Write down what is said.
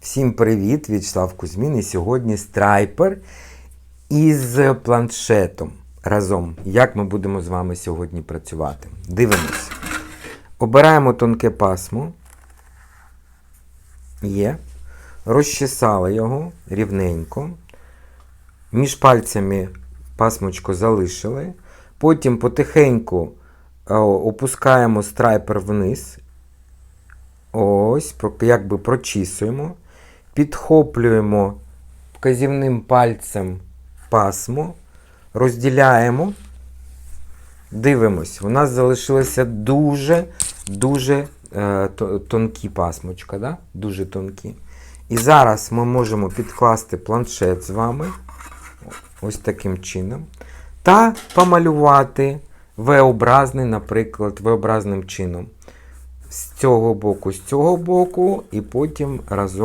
Всім привіт! В'ячеслав Кузьмін. І сьогодні страйпер із планшетом разом. Як ми будемо з вами сьогодні працювати? Дивимось. Обираємо тонке пасмо. Є. Розчесали його рівненько. Між пальцями пасмочку залишили. Потім потихеньку е, опускаємо страйпер вниз. Ось, якби прочісуємо, підхоплюємо вказівним пальцем пасмо, розділяємо, дивимось. У нас залишилося дуже, дуже е, тонкі пасмочка, да? дуже тонкі. І зараз ми можемо підкласти планшет з вами, ось таким чином, та помалювати V-образний, наприклад, V-образним чином з цього боку, з цього боку, і потім разом.